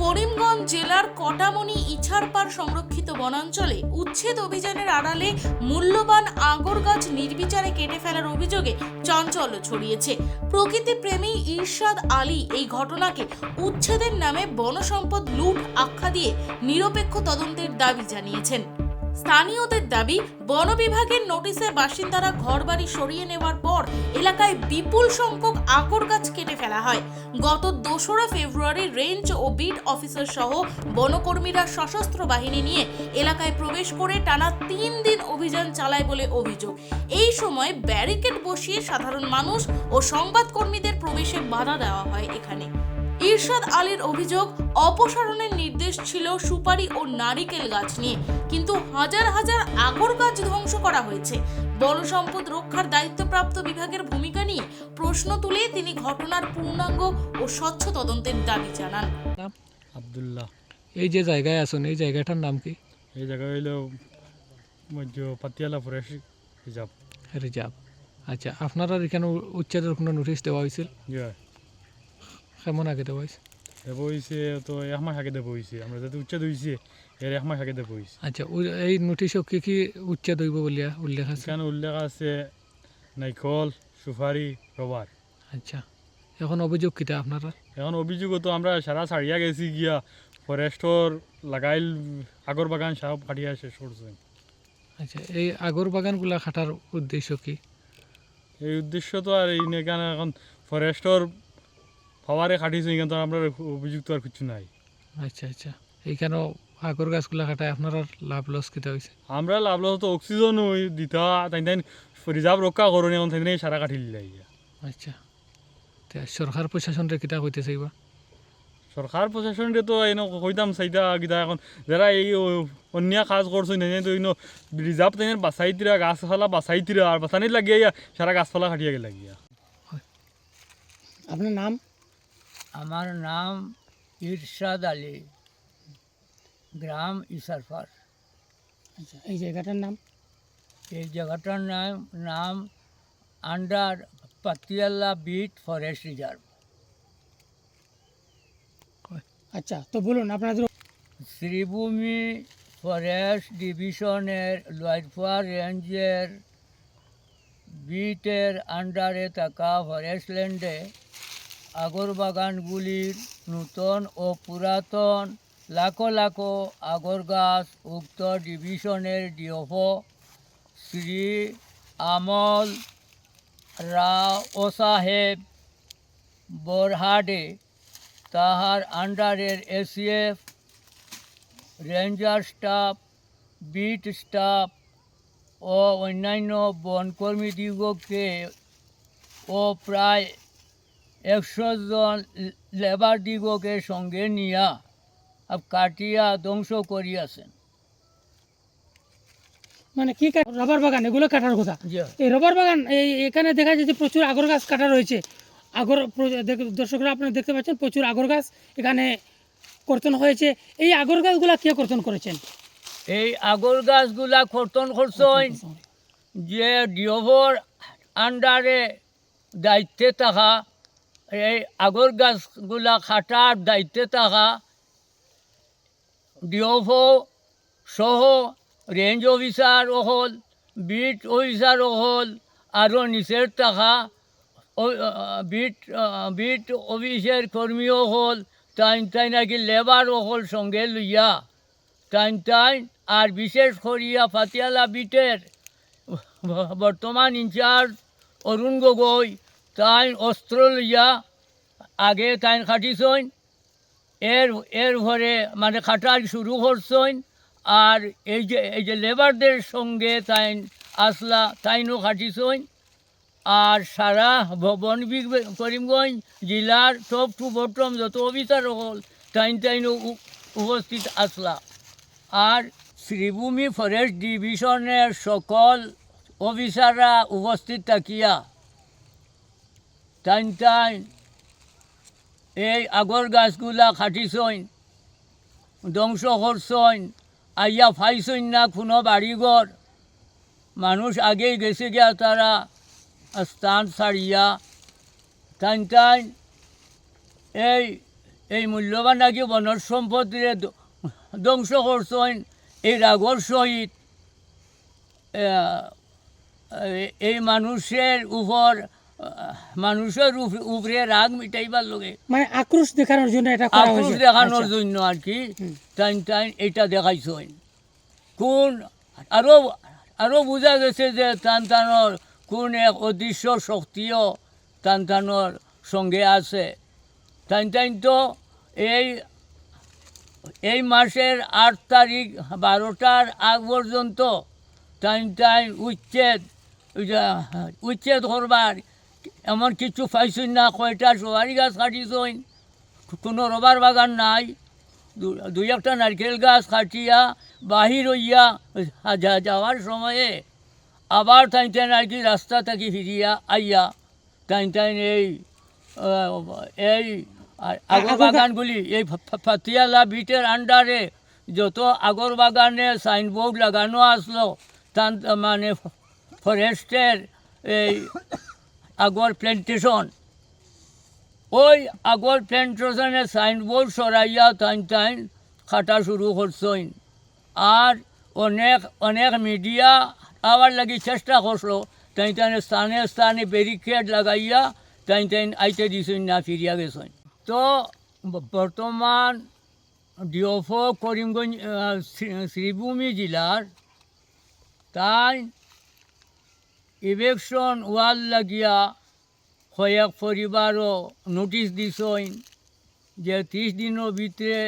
করিমগঞ্জ জেলার কটামনি ইছারপাড় সংরক্ষিত বনাঞ্চলে উচ্ছেদ অভিযানের আড়ালে মূল্যবান আগর গাছ নির্বিচারে কেটে ফেলার অভিযোগে চাঞ্চল্য ছড়িয়েছে। প্রকৃতি প্রেমী ইরশাদ আলী এই ঘটনাকে উচ্ছেদের নামে বনসম্পদ লুট আখ্যা দিয়ে নিরপেক্ষ তদন্তের দাবি জানিয়েছেন। স্থানীয়দের দাবি, বন বিভাগের নোটিশে বাসিন্দারা ঘরবাড়ি সরিয়ে নেওয়ার পর এলাকায় বিপুল সংখ্যক আকর গাছ কেটে ফেলা হয়। গত দোসরা ফেব্রুয়ারি রেঞ্জ ও বিট অফিসার সহ বনকর্মীরা সশস্ত্র বাহিনী নিয়ে এলাকায় প্রবেশ করে টানা তিন দিন অভিযান চালায় বলে অভিযোগ। এই সময় ব্যারিকেড বসিয়ে সাধারণ মানুষ ও সংবাদকর্মীদের প্রবেশে বাধা দেওয়া হয় এখানে। ইরশাদ আলীর অভিযোগ অপসারণের নির্দেশ ছিল সুপারি ও নারিকেল গাছ নিয়ে। কিন্তু হাজার হাজার আগর গাছ ধ্বংস করা হয়েছে। বন সম্পদ রক্ষার দায়িত্বপ্রাপ্ত বিভাগের ভূমিকা নিয়ে প্রশ্ন তুলে তিনি ঘটনার পূর্ণাঙ্গ ও স্বচ্ছ তদন্তের দাবি জানান। আবদুল্লাহ এই যে জায়গায় আছেন এই জায়গাটার নাম কি? এই জায়গা হইল মধ্য পাতিয়ালা ফরেস্ট রিজার্ভ রিজার্ভ। আচ্ছা আপনারা এখানে উচ্ছেদের কোনো নোটিশ দেওয়া হয়েছিল কেমন আগে দেওয়া হয়েছে? দেব হয়েছে তো এক মাস আগে দেব হয়েছে। আমরা যাতে উচ্ছেদ হয়েছে এর এক মাস আগে দেব হয়েছে। আচ্ছা এই নোটিশও কি কি উচ্ছেদ হইব বলিয়া উল্লেখ আছে? এখানে উল্লেখ আছে নাইকল সুপারি রবার। আচ্ছা এখন অভিযোগ কিটা আপনারা? এখন অভিযোগ তো আমরা সারা ছাড়িয়া গেছি গিয়া ফরেস্টর লাগাইল আগর বাগান সব কাটিয়া শেষ করছে আচ্ছা এই আগর বাগানগুলা কাটার উদ্দেশ্য কি? এই উদ্দেশ্য তো আর এই এখন ফরেস্টর পাওয়ারে কাটিছে এখানে তো আমরা অভিযোগ আর কিছু নাই। আচ্ছা আচ্ছা। এইখানেও আগর গাছগুলা কাটায় আপনারা লাভ লস কিটা হয়েছে আমরা লাভ লস তো অক্সিজেন দিতা তাই তাই রিজার্ভ রক্ষা করুন এখন তাই তাই সারা কাটি দিলে আচ্ছা। তে সরকার প্রশাসনরে কিটা কইতে চাইবা সরকার প্রশাসনকে তো এনে কইতাম চাইতা গীতা এখন যারা এই অন্য কাজ করছে তাই তো ইনো রিজার্ভ তাই বাঁচাইতিরা গাছপালা বাঁচাইতিরা আর বাঁচানি লাগিয়া সারা গাছপালা কাটিয়া গেলে গিয়া। আপনার নাম? আমার নাম ইরশাদ আলী গ্রাম ইসারফার। আচ্ছা এই জায়গাটার নাম? এই জায়গাটার নাম নাম under Patiala beat forest reserve. আচ্ছা তো বলুন আপনাদের শ্রীভূমি ফরেস্ট ডিভিশনের লয়ফা রেঞ্জের বিটের আন্ডারে থাকা ফরেস্ট ল্যান্ডে আগর বাগানগুলির নূতন ও পুরাতন লাখো লাখো আগর গাছ উক্ত ডিভিশনের ডিওফো শ্রী আমল রাও সাহেব বোরহাডে তাহার আন্ডারের ACF ranger staff, beat staff ও অন্যান্য বনকর্মীদিগকে ও প্রায় একশো জন লেবার দিগকে সঙ্গে নিয়া আব কাটিয়া ধ্বংস করিয়াছেন। মানে কি রবার বাগান এগুলো কাটার কথা? এই রবার বাগান এই এখানে দেখা যাচ্ছে প্রচুর আগর গাছ কাটা রয়েছে। আগর দর্শকরা আপনারা দেখতে পাচ্ছেন প্রচুর আগর গাছ এখানে কর্তন হয়েছে। এই আগর গাছগুলা কে কর্তন করেছেন? এই আগর গাছগুলা কর্তন করছেন যে ডিওভর আন্ডারে দায়িত্বে থাকা এই আগর গাছগুলা খাটার দায়িত্বে থাকা ডিওভো সহ রেঞ্জ অফিসার হল বিট অফিসার হল আরও নিচের থাকা বিট বিট অফিসের কর্মীও হল তাই তাই নাকি লেবার হল সঙ্গে লইয়া, টাইম টাইম আর বিশেষ করিয়া ফাতিয়ালা বিটের বর্তমান ইনচার্জ অরুণ গগৈ তাই অস্ত্র লইয়া আগে তাই খাটিছইন এর এর ঘরে মানে খাটার শুরু করছইন আর এই যে এই যে লেবারদের সঙ্গে তাই আসলা তাইনও খাটিছইন আর সারা ভবন করিমগঞ্জ জেলার টপ টু বটম যত অফিসার হল, তাইন, তাইনও উপস্থিত আসলা। আর শ্রীভূমি ফরেস্ট ডিভিশনের সকল অফিসাররা উপস্থিত থাকিয়া টাইম টাইম এই আগর গাছগুলা খাটিছইন, ধ্বংস করছইন আইয়া ফাইছইন না কোনো বাড়িঘর মানুষ আগেই গেছে গিয়া তারা স্থান ছাড়িয়া টাইম টাইম এই এই মূল্যবান নাকি বনজ সম্পত্তিরে ধ্ব- ধ্বংস করছেন এই রাগর সহিত। এই মানুষের উপর মানুষের উপ- উপরে রাগ মিটাইবার লগে মানে আক্রোশ দেখানোর জন্য এটা করা আক্রোশ দেখানোর আচ্ছা। জন্য আর কি টাইম টাইম এটা দেখাইছেন। কোন আরও আরও বোঝা গেছে যে টান টানোর কোন এক অদৃশ্য শক্তিও টান টানোর সঙ্গে আছে। টাইম টাইম তো এই এই মাসের আট তারিখ বারোটার আগ পর্যন্ত টাইম টাইম উচ্ছেদ উচ্ছেদ করবার এমন কিছু পাইছেন না কয়টা সোয়ারি গাছ কাটিছেন? কোনো রবার বাগান নাই। দুই একটা নারকেল গাছ কাটিয়া বাহির হইয়া যাওয়ার সময়ে আবার তাই টাইম আর কি রাস্তা থাকি ফিরিয়া আইয়া তাই টাইম এই এই আগর বাগানগুলি এই ফাতিয়ালা বিটের আন্ডারে যত আগর বাগানে সাইনবোর্ড লাগানো আসলো তান মানে ফরেস্টের এই আগর প্ল্যান্টেশন ওই আগর প্ল্যান্টেশনের সাইনবোর্ড সরাইয়া টাইম টাইম খাটা শুরু করছেন। আর অনেক অনেক মিডিয়া আবার লাগি চেষ্টা করল। তাই তাই স্থানে স্থানে ব্যারিকেড লাগাইয়া তাই তাই আইতে দিছেন না, ফিরিয়া গেছেন। তো বর্তমান ডিওফো করিমগঞ্জ শ্রী- শ্রীভূমি জেলার তাই ইলেকশন ওয়াল লাগিয়া কয়েক পরিবারও নোটিশ দিছইন যে ত্রিশ দিনের ভিতরে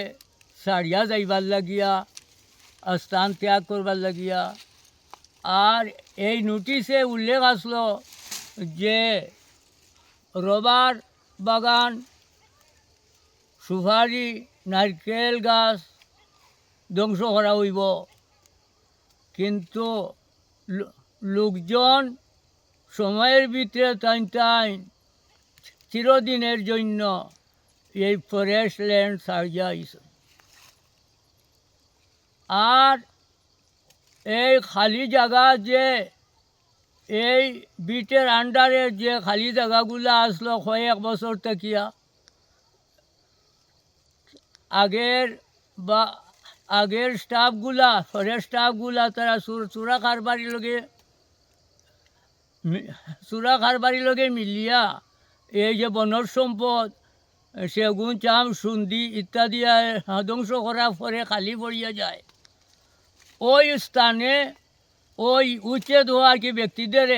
সারিয়া যাইবার লাগিয়া, স্থান ত্যাগ করবার লাগিয়া। আর এই নোটিশে উল্লেখ আসলো যে রবার বাগান, সুপারি, নারকেল গাছ ধ্বংস করা হইব। কিন্তু লোকজন সময়ের ভিতরে টাইম চিরদিনের জন্য এই ফরেস্ট ল্যান্ড সারিয়া আইছে আর এই খালি জায়গা যে, এই বিটের আন্ডারে যে খালি জায়গাগুলো আসলো কয়েক বছর থাকিয়া, আগের বা আগের স্টাফগুলা ফরেস্ট স্টাফগুলা তারা চুর- কারবারির লগে চোরা কারবারির লগে মিলিয়া, এই যে বনজ সম্পদ, সেগুন, চাম, সুন্দি ইত্যাদি ধ্বংস করার পরে খালি পড়িয়া যায়। ওই স্থানে, ওই উচ্ছেদ হওয়া কি ব্যক্তিদের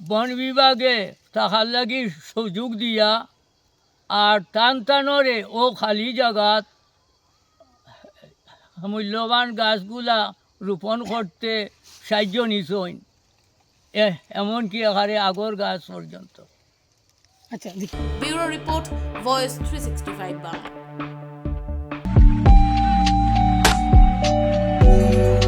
বন বিভাগে তাহার লাগি সুযোগ দিয়া, আর টান টানরে ও খালি জায়গাত মূল্যবান গাছগুলা রোপণ করতে সাহায্য নিছইন এমনকি এখানে আগর গাছ পর্যন্ত। আচ্ছা bureau report voice three sixty five Bangla.